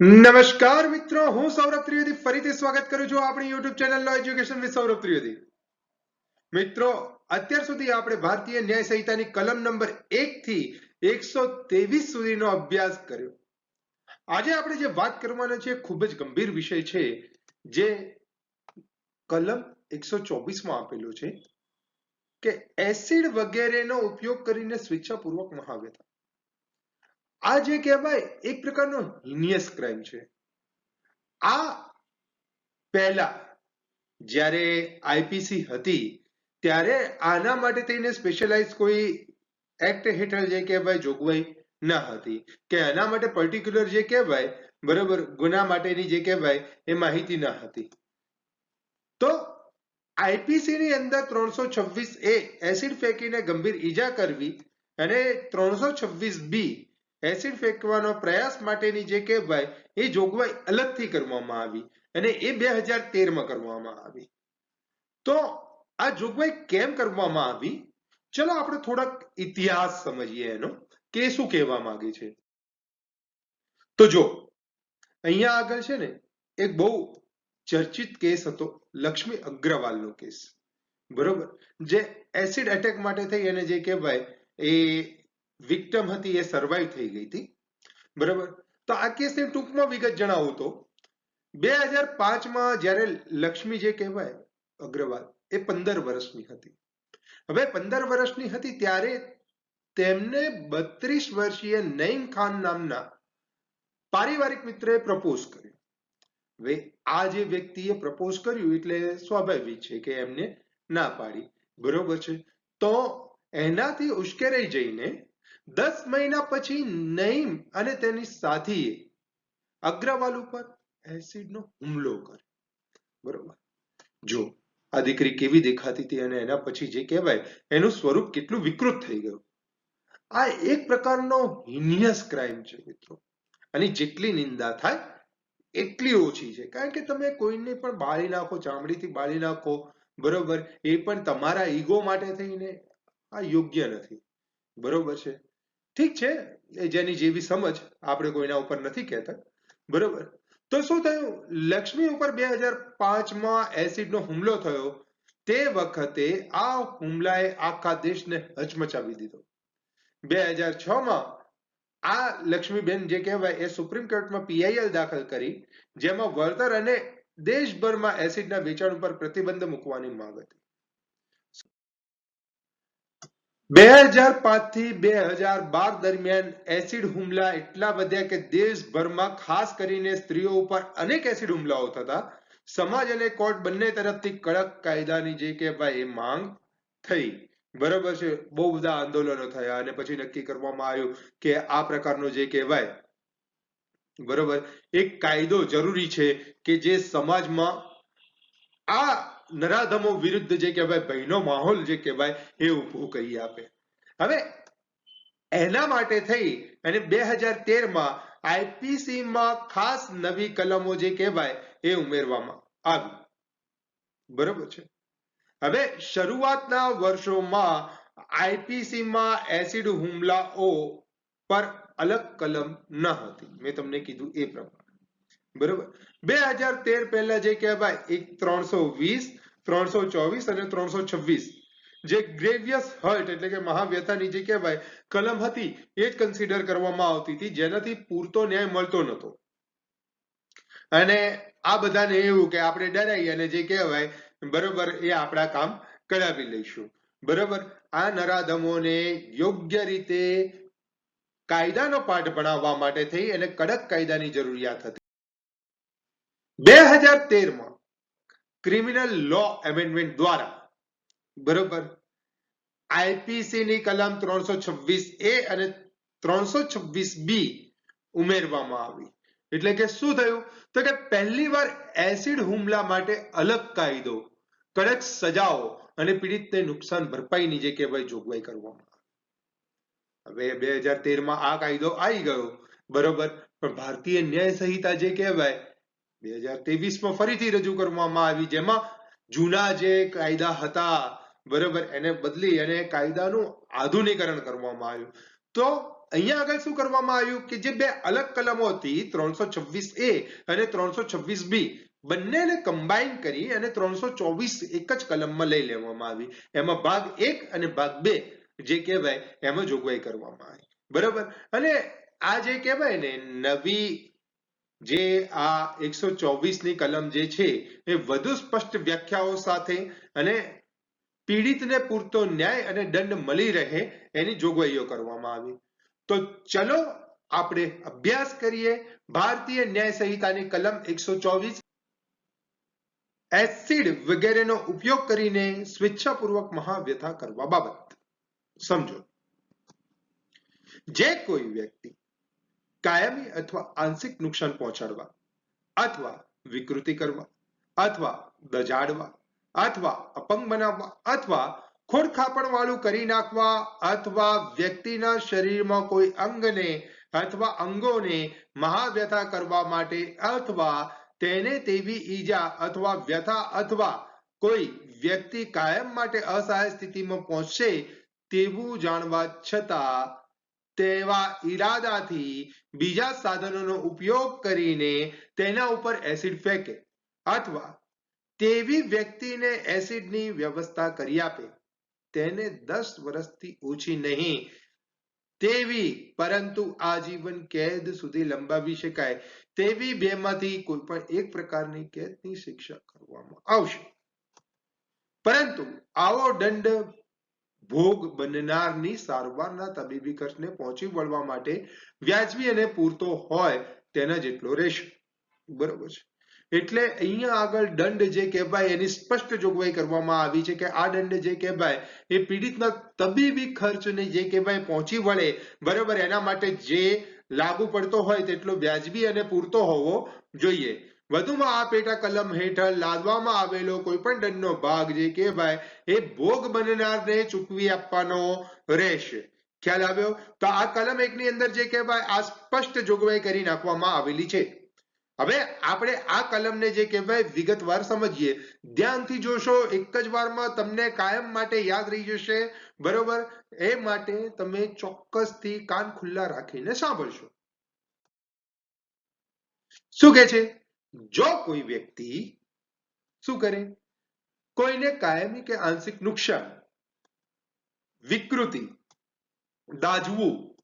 નમસ્કાર મિત્રો, હું સૌરભ ત્રિવેદી ફરીથી સ્વાગત કરું છું આપણી YouTube channel education with Saurabh Trivedi. મિત્રો, અત્યાર સુધી આપણે ભારતીય ન્યાય સંહિતાની કલમ નંબર 1 થી એકસો ત્રેવીસ સુધીનો અભ્યાસ કર્યો. આજે આપણે જે વાત કરવાના છે ખૂબ જ ગંભીર વિષય છે, જે કલમ એકસો ચોવીસમાં આપેલો છે કે એસિડ વગેરેનો ઉપયોગ કરીને સ્વેચ્છાપૂર્વક મહાવ્યથા. આ જે કહેવાય, એક પ્રકારનો હિનિયસ ક્રાઇમ છે. આ પહેલા જ્યારે આઈપીસી હતી, ત્યારે આના માટે થઈને સ્પેશિયલાઇઝ કોઈ એક્ટ હેઠળ જે કહેવાય, જોગવાઈ ન હતી. કે આના માટે પર્ટિક્યુલર જે કહેવાય, બરોબર, ગુના માટેની જે કહેવાય, એ માહિતી ન હતી. તો આઈપીસી ની અંદર ત્રણસો છવ્વીસ એ એસિડ ફેંકીને ગંભીર ઈજા કરવી અને ત્રણસો છવ્વીસ બી એસિડ ફેંકવાનો પ્રયાસ માટેની જે કહેવાય એ જોગવાઈ અલગથી કરવામાં આવી અને એ બે હજાર તેરમાં કરવામાં આવી. તો આ જોગવાઈ કેમ કરવામાં આવી? ચલો આપણે થોડાક ઇતિહાસ સમજીએ એનો. કે શું કહેવા માંગે છે? તો જો, અહીંયા આગળ છે ને, એક બહુ ચર્ચિત કેસ હતો, લક્ષ્મી અગ્રવાલનો કેસ. બરોબર? જે એસિડ એટેક માટે થઈ અને જે કહેવાય એ વિક્ટમ હતી, એ સર્વાઈવ થઈ ગઈ હતી. બરાબર? તો આ કેસની ટૂંકમાં વિગત જણાવું તો, બે હજાર પાંચમાં જ્યારે લક્ષ્મી જે કહેવાય, અગ્રવાલ, એ પંદર વર્ષની હતી. હવે પંદર વર્ષની હતી ત્યારે તેમને બત્રીસ વર્ષીય નઈમ ખાન નામના પારિવારિક મિત્રએ પ્રપોઝ કર્યું. હવે આ જે વ્યક્તિએ પ્રપોઝ કર્યું એટલે સ્વાભાવિક છે કે એમને ના પાડી. બરોબર છે? તો એનાથી ઉશ્કેરાઈ જઈને દસ મહિના પછી નઈમ અને તેની સાથીએ અગ્રવાલ ઉપર એસિડનો હુમલો કર્યો બરોબર? જો આ દીકરી કેવી દેખાતી હતી અને એના પછી જે કહેવાય, એનું સ્વરૂપ કેટલું વિકૃત થઈ ગયું. આ એક પ્રકારનો હિનિયસ ક્રાઇમ છે મિત્રો. અને જેટલી નિંદા થાય, એટલી ઓછી છે. કારણ કે તમે કોઈને પણ બાળી નાખો, ચામડીથી બાળી નાખો, બરોબર, એ પણ તમારા ઈગો માટે થઈને આ યોગ્ય નથી. બરોબર છે? ઠીક છે જેની જેવી સમજ આપણે કોઈના ઉપર નથી કહેતા. બરોબર? તો શું થયું? લક્ષ્મી ઉપર બે હજાર પાંચમાં એસિડનો હુમલો થયો. તે વખતે આ હુમલાએ આખા દેશને હચમચાવી દીધો. બે હજાર છ માં આ લક્ષ્મીબેન જે કહેવાય, એ સુપ્રીમ કોર્ટમાં પીઆઈએલ દાખલ કરી, જેમાં વળતર અને દેશભરમાં એસિડના વેચાણ ઉપર પ્રતિબંધ મૂકવાની માંગ હતી. બે હજાર પાંચથી બે હજાર બાર દરમિયાન એસિડ હુમલા એટલા વધ્યા કે દેશભરમાં ખાસ કરીને સ્ત્રીઓ ઉપર અનેક એસિડ હુમલાઓ થતા સમાજ અને કોર્ટ બંને તરફથી કડક કાયદાની જે કહેવાય એ માંગ થઈ. બરોબર છે? બહુ બધા આંદોલનો થયા અને પછી નક્કી કરવામાં આવ્યું કે આ પ્રકારનો જે કહેવાય, બરોબર, એક કાયદો જરૂરી છે કે જે સમાજમાં આ નરાધમો વિરુદ્ધ જે કહેવાય, ભયનો માહોલ જે કહેવાય, એ ઊભો કરી આપે. હવે એના માટે થઈ અને બે હજાર તેરમાં આઈપીસીમાં ખાસ નવી કલમો જે કહેવાય, એ ઉમેરવામાં આવી. બરોબર છે? હવે શરૂઆતના વર્ષોમાં આઈપીસીમાં એસિડ હુમલાઓ પર અલગ કલમ ન હતી. મેં તમને કીધું એ પ્રમાણે. બરોબર? બે હજાર તેર પહેલા જે કહેવાય ત્રણસો વીસ, ત્રણસો ચોવીસ અને ત્રણસો છવ્વીસ. જે ગ્રેવિયસ હર્ટ એટલે કે મહાવ્યથાની જે કહેવાય, કલમ હતી, એ કન્સિડર કરવામાં આવતી હતી, જેનાથી પૂરતો ન્યાય મળતો નહોતો. અને આ બધાને એવું કે આપણે ડરાઈ અને જે કહેવાય, બરોબર, એ આપણા કામ કરાવી લઈશું. બરોબર? આ નરાધમોને યોગ્ય રીતે કાયદાનો પાઠ ભણાવવા માટે થઈ અને કડક કાયદાની જરૂરિયાત હતી. બે હજાર તેરમાં ક્રિમિનલ લો એમેન્ડમેન્ટ દ્વારા, બરોબર આઈપીસી ની કલમ ત્રણસો છવ્વીસ એ અને ત્રણસો છવ્વીસ બી ઉમેરવામાં આવી. એટલે કે શું થયું? તો કે પહેલી વાર એસિડ હુમલા માટે અલગ કાયદો, કડક સજાઓ અને પીડિતને નુકસાન ભરપાઈની જે કહેવાય જોગવાઈ કરવામાં હવે બે હજાર તેરમાં આ કાયદો આવી ગયો, બરોબર. પણ ભારતીય ન્યાય સંહિતા જે કહેવાય બે હજાર ત્રેવીસમાં ફરીથી રજૂ કરવામાં આવી, જેમાં જૂના જે કાયદા હતા, બરોબર, એને બદલી અને કાયદાનું આધુનિકરણ કરવામાં આવ્યું. તો અહીંયા આગળ શું કરવામાં આવ્યું કે જે બે અલગ કલમો હતી, ત્રણસો છવ્વીસ એ અને ત્રણસો છવ્વીસ બી, બંનેને કમ્બાઈન કરી અને ત્રણસો ચોવીસ એક જ કલમમાં લઈ લેવામાં આવી. એમાં ભાગ એક અને ભાગ બે જે કહેવાય, એમાં જોગવાઈ કરવામાં આવી. બરોબર? અને આ જે કહેવાય ને, નવી જે આ એકસો ચોવીસની કલમ જે છે, એ વધુ સ્પષ્ટ વ્યાખ્યાઓ સાથે અને પીડિતને પૂરતો ન્યાય અને દંડ મળી રહે એની જોગવાઈઓ કરવામાં આવી. તો ચલો આપણે અભ્યાસ કરીએ ભારતીય ન્યાય સંહિતાની કલમ એકસો ચોવીસ. એસિડ વગેરેનો ઉપયોગ કરીને સ્વેચ્છાપૂર્વક મહાવ્યથા કરવા બાબત. સમજો. જે કોઈ વ્યક્તિ કાયમી અથવા આંશિક નુકસાન પહોંચાડવા, અથવા વિકૃતિ કરવા, અથવા દજાડવા અથવા અપંગ બનાવવા, અથવા ખોડખાપણ વાળું કરી નાખવા, અથવા વ્યક્તિના શરીરમાં કોઈ અંગને અથવા અંગોને મહાવ્યથા કરવા માટે અથવા તેને તેવી ઈજા અથવા વ્યથા અથવા કોઈ વ્યક્તિ કાયમ માટે અસહાય સ્થિતિમાં પહોંચશે તેવું જાણવા છતાં તેવા ઈરાદાથી બીજા સાધનોનો ઉપયોગ કરીને તેના ઉપર એસિડ ફેંકે અથવા તેવી વ્યક્તિને એસિડની વ્યવસ્થા કરી આપે. તેને દસ વર્ષથી ઓછી નહીં, તેવી પરંતુ આજીવન કેદ સુધી લંબાવી શકાય, તેવી બેમાંથી કોઈ પણ એક પ્રકારની કેદની શિક્ષા કરવામાં આવશે. પરંતુ આવો દંડ ભોગ બનનારની સારવારના તબીબી ખર્ચને પહોંચી વળવા માટે વ્યાજબી અને પૂરતો હોય તેના જેટલો રહેશે બરોબર છે. એટલે અહીંયા આગળ દંડ જે કહેવાય એની સ્પષ્ટ જોગવાઈ કરવામાં આવી છે કે આ દંડ જે કહેવાય એ પીડિતના તબીબી ખર્ચને જે કહેવાય પહોંચી વળે, બરોબર, એના માટે જે લાગુ પડતો હોય તેટલો વ્યાજબી અને પૂરતો હોવો જોઈએ. વધુમાં આ પેટા કલમ હેઠળ લાદવામાં આવેલો કોઈ પણ દંડનો ભાગ જે કહેવાય એ ભોગ બનનારને ચૂકવી આપવાનો રહેશે. ખ્યાલ આવ્યો? તો આ કલમ એકની અંદર જે કહેવાય, આ સ્પષ્ટ જોગવાઈ કરી નાખવામાં આવેલી છે. હવે આપણે આ કલમને જે કહેવાય, વિગતવાર સમજીએ. ધ્યાનથી જોશો, એક જ વારમાં તમને કાયમ માટે યાદ રહી જશે. બરોબર? એ માટે તમે ચોક્કસથી કાન ખુલ્લા રાખીને સાંભળશો. શું કે છે? જો કોઈ વ્યક્તિ શું કરે? કોઈને કાયમી કે આંશિક નુકસાન, વિકૃતિ, દાજવું,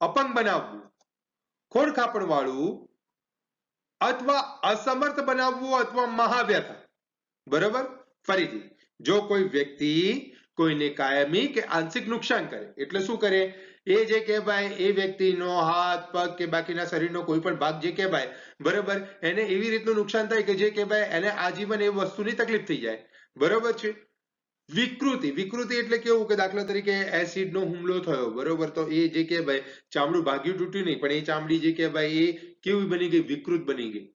અપંગ બનાવવું ખોડખાપણ વાળું અથવા અસમર્થ બનાવવું અથવા મહાવ્યથા. બરોબર? ફરીથી, જો કોઈ વ્યક્તિ કોઈને કાયમી કે આંશિક નુકસાન કરે, એટલે શું કરે? એ જે કહેવાય એ વ્યક્તિનો હાથ, પગ કે બાકીના શરીરનો કોઈ પણ ભાગ જે કહેવાય, બરોબર? એને એવી રીતનું નુકસાન થાય કે જે કહેવાય એને આજીવન એ વસ્તુની તકલીફ થઈ જાય. બરોબર છે? વિકૃતિ. વિકૃતિ એટલે કેવું કે દાખલા તરીકે એસિડ નો હુમલો થયો, બરોબર? તો એ જે કહેવાય ચામડું ભાગ્યું તૂટ્યું નહીં, પણ એ ચામડી જે કહેવાય એ કેવી બની ગઈ? વિકૃત બની ગઈ.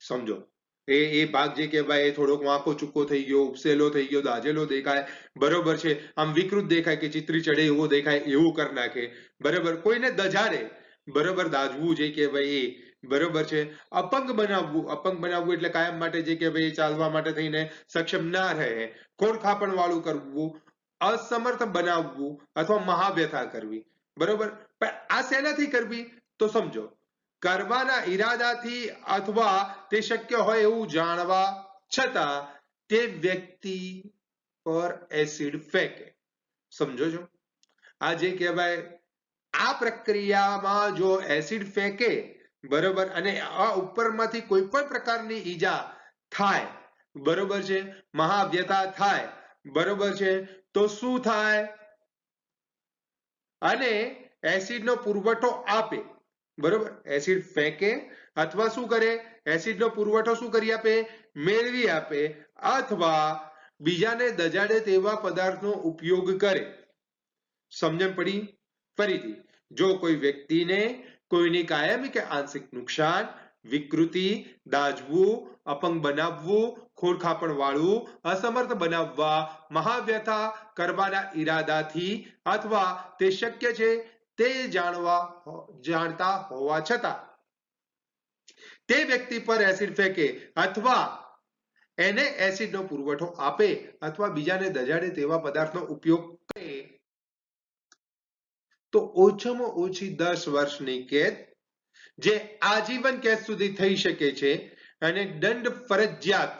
સમજો. એ એ ભાગ જે કહેવાય, એ થોડોક વાંકો ચૂકો થઈ ગયો, ઉપસેલો થઈ ગયો દાજેલો દેખાય, બરોબર છે. આમ વિકૃત દેખાય કે ચિત્રી ચડે એવો દેખાય, એવું કરી નાખે. બરોબર, કોઈને દજાડે બરોબર દાજવું જે કહેવાય એ, બરોબર છે. અપંગ બનાવવું અપંગ બનાવવું એટલે કાયમ માટે જે કહેવાય એ ચાલવા માટે થઈને સક્ષમ ના રહે. ખોડખાપણ વાળું કરવું, અસમર્થ બનાવવું અથવા મહાવ્યથા કરવી. બરોબર? પણ આ શેનાથી કરવી? તો સમજો. કરવાના ઈરાદાથી અથવા તે શક્ય હોય એવું જાણવા છતાં તે વ્યક્તિ પર એસિડ ફેંકે સમજો છો આ જે કહેવાય આ પ્રક્રિયામાં જો એસિડ ફેંકે બરોબર અને આ ઉપરમાંથી કોઈ પણ પ્રકારની ઈજા થાય બરોબર છે મહાવ્યથા થાય બરોબર છે તો શું થાય અને એસિડનો પુરવઠો આપે બરોબર? એસિડ ફેંકે અથવા શું કરે? એસિડનો પુરવઠો શું કરી આપે? મેળવી આપે અથવા બીજાને દજાડે તેવા પદાર્થનો ઉપયોગ કરે. સમજણ પડી? ફરીથી, જો કોઈ વ્યક્તિને કોઈની કાયમી કે આંશિક નુકસાન, વિકૃતિ દાજવું અપંગ બનાવવું ખોરખાપણ વાળું અસમર્થ બનાવવા, મહાવ્યથા કરવાના ઈરાદાથી અથવા તે શક્ય છે તે જાણવા જાણતા હોવા છતાં, તે વ્યક્તિ પર એસિડ ફેંકે અથવા એને એસિડનો પુરવઠો આપે અથવા બીજાને દજાડે તેવા પદાર્થનો ઉપયોગ કરે, તો ઓછામાં ઓછી દસ વર્ષની કેદ, જે આજીવન કેદ સુધી થઈ શકે છે અને દંડ ફરજિયાત,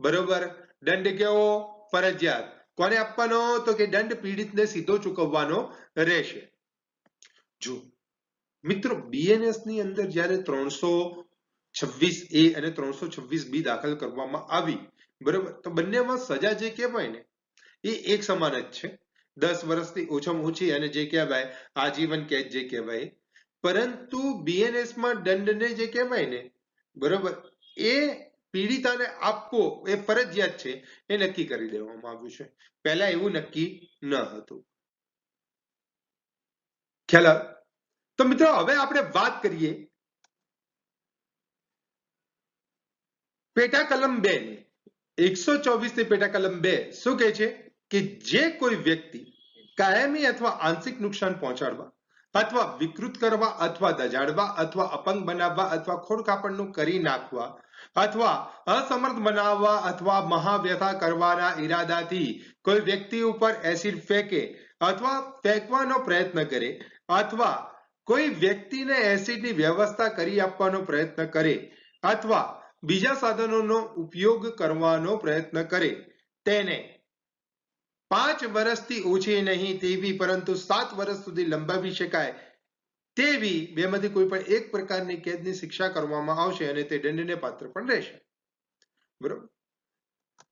બરોબર? દંડ કેવો? ફરજિયાત. કોને આપવાનો? તો કે દંડ પીડિતને સીધો ચૂકવવાનો રહેશે. જો, મિત્રો BNS ની અંદર જ્યારે ત્રણસો છવ્વીસ એ અને ત્રણસો છવ્વીસ બી દાખલ કરવામાં આવી, બરોબર? તો બંનેમાં સજા જે કહેવાય ને, એ એક સમાન જ છે. દસ વર્ષથી ઓછામાં ઓછી અને જે કહેવાય, આજીવન કેદ જે કહેવાય. પરંતુ BNS માં દંડને જે કહેવાય ને, બરોબર, એ પીડિતાને આપવો એ ફરજિયાત છે, એ નક્કી કરી દેવામાં આવ્યું છે. પહેલા એવું નક્કી ન હતું. ખ્યાલ આવે? તો મિત્રો, હવે આપણે વાત કરીએ પેટા કલમ બે એકસો ચોવીસ પેટા કલમ બે. શું કહે છે? કે જે કોઈ વ્યક્તિ કાયમી અથવા આંશિક નુકસાન પહોંચાડવા અથવા વિકૃત કરવા અથવા દજાડવા અથવા અપંગ બનાવવા અથવા ખોડખાપણનું કરી નાખવા અથવા અસમર્થ બનાવવા અથવા મહાવ્યથા કરવાના ઈરાદાથી કોઈ વ્યક્તિ ઉપર એસિડ ફેંકે અથવા ફેંકવાનો પ્રયત્ન કરે અથવા કોઈ વ્યક્તિને એસિડની વ્યવસ્થા કરી આપવાનો પ્રયત્ન કરે અથવા બીજા સાધનોનો ઉપયોગ કરવાનો પ્રયત્ન કરે, તેને પાંચ વર્ષથી ઓછી નહીં તેવી પરંતુ સાત વર્ષ સુધી લંબાવી શકાય તેવી બેમાંથી કોઈ પણ એક પ્રકારની કેદની શિક્ષા કરવામાં આવશે અને તે દંડને પાત્ર પણ રહેશે. બરોબર?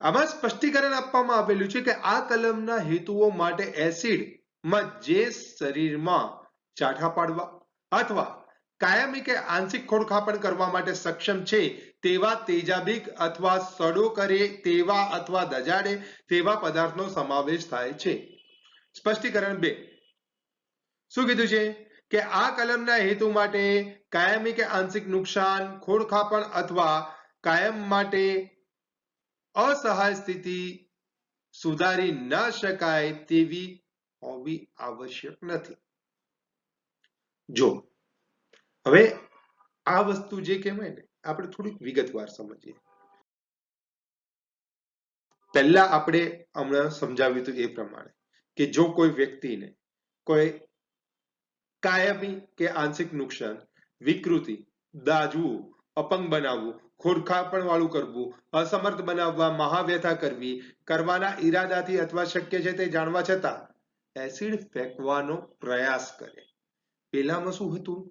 આમાં સ્પષ્ટીકરણ આપવામાં આવેલું છે કે આ કલમના હેતુઓ માટે એસિડમાં જે શરીરમાં ચાઠા પાડવા અથવા કાયમી કે આંશિક ખોડખાપણ કરવા માટે સક્ષમ છે તેવા તેજાબિક અથવા સડો કરે તેવા અથવા દજાડે તેવા પદાર્થનો સમાવેશ થાય છે. સ્પષ્ટીકરણ બે. શું કીધું છે? કે આ કલમના હેતુ માટે કાયમી કે આંશિક નુકસાન, ખોડખાપણ અથવા કાયમ માટે અસહાય સ્થિતિ સુધારી ન શકાય તેવી હોવી આવશ્યક નથી. જો, હવે આ વસ્તુ જે કહેવાય ને, આપણે થોડીક વિગતવાર સમજીએ. પહેલા આપણે હમણાં સમજાવ્યું હતું એ પ્રમાણે કે જો કોઈ વ્યક્તિને કોઈ કાયમી કે આંશિક નુકસાન, વિકૃતિ, દાજવું, અપંગ બનાવવું ખોરખાપણ વાળું કરવું, અસમર્થ બનાવવા, મહાવ્યથા કરવી, કરવાના ઈરાદાથી અથવા શક્ય છે તે જાણવા છતાં, એસિડ ફેંકવાનો પ્રયાસ કરે. પેલામાં શું હતું?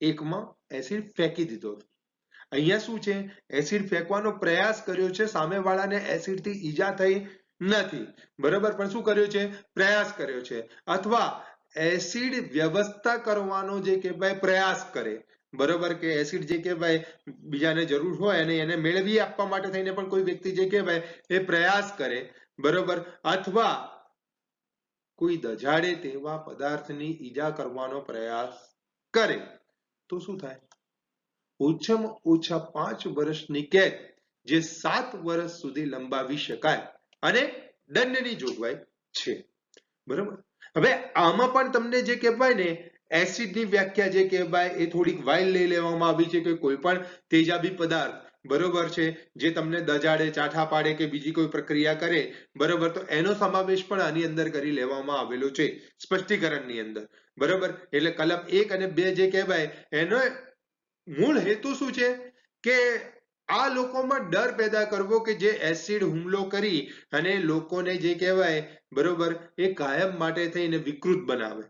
એકમાં એસિડ ફેંકી દીધો અહીંયા શું છે? એસિડ ફેંકવાનો પ્રયાસ કર્યો છે. સામેવાળાને એસિડથી ઈજા થઈ નથી. બરોબર? પણ શું કર્યો છે? પ્રયાસ કર્યો છે. અથવા એસિડ વ્યવસ્થા કરવાનો જે કહેવાય પ્રયાસ કરે. બરોબર? કે એસિડ જે કહેવાય બીજાને જરૂર હોય અને એને મેળવી આપવા માટે થઈને પણ કોઈ વ્યક્તિ જે કહેવાય એ પ્રયાસ કરે. બરોબર? અથવા કોઈ દજાડે તેવા પદાર્થની ઈજા કરવાનો પ્રયાસ કરે, તો શું થાય? ઓછામાં ઓછા પાંચ વર્ષની કેદ, જે સાત વર્ષ સુધી લંબાવી શકાય અને દંડની જોગવાઈ છે. બરોબર? હવે આમાં પણ તમને જે કહેવાય ને, એસિડની વ્યાખ્યા જે કહેવાય, એ થોડીક વાઇલ લઈ લેવામાં આવી છે કે કોઈ પણ તેજાબી પદાર્થ. બરોબર છે? જે તમને દજાડે, ચાઠા પાડે કે બીજી કોઈ પ્રક્રિયા કરે, બરોબર? તો એનો સમાવેશ પણ આની અંદર કરી લેવામાં આવેલો છે, સ્પષ્ટીકરણની અંદર. બરોબર? એટલે કલમ એક અને બે જે કહેવાય, એનો મૂળ હેતુ શું છે? કે આ લોકોમાં ડર પેદા કરવો કે જે એસિડ હુમલો કરી અને લોકોને જે કહેવાય, બરોબર? એ કાયમ માટે થઈને વિકૃત બનાવે.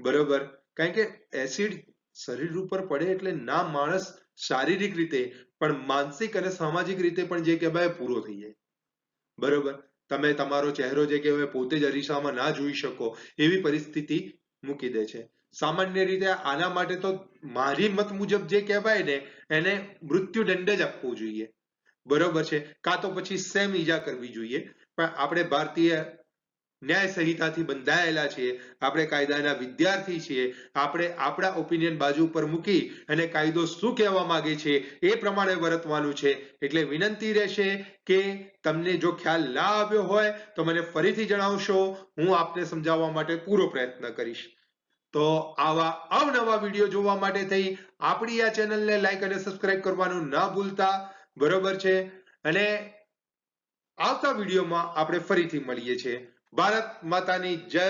બરોબર? કારણ કે એસિડ શરીર ઉપર પડે એટલે ના માણસ શારીરિક રીતે, પણ માનસિક અને સામાજિક રીતે પણ જે કહેવાય પૂરો થઈ જાય. બરોબર? તમે તમારો ચહેરો જે કહેવાય પોતે જ અરીસામાં ના જોઈ શકો, એવી પરિસ્થિતિ મૂકી દે છે. સામાન્ય રીતે આના માટે તો મારી મત મુજબ જે કહેવાય ને, એને મૃત્યુદંડ જ આપવો જોઈએ. બરોબર છે? કાં તો પછી સેમ ઈજા કરવી જોઈએ. પણ આપણે ભારતીય ન્યાય સંહિતાથી બંધાયેલા છીએ આપણે કાયદાના વિદ્યાર્થી છીએ. આપણે આપણા ઓપિનિયન બાજુ પર મૂકી અને કાયદો શું કહેવા માંગે છે એ પ્રમાણે વર્તવાનું છે. એટલે વિનંતી રહેશે કે તમને જો ખ્યાલ ના આવ્યો હોય તો મને ફરીથી જણાવશો. હું આપને સમજાવવા માટે પૂરો પ્રયત્ન કરીશ. તો આવા અવનવા વીડિયો જોવા માટે થઈ આપણી આ ચેનલને લાઈક અને સબસ્ક્રાઇબ કરવાનું ના ભૂલતા. બરોબર છે? અને આવતા વિડીયોમાં આપણે ફરીથી મળીએ છીએ. ભારત માતાની જય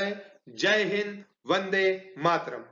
જય હિન્દ વંદે માતરમ.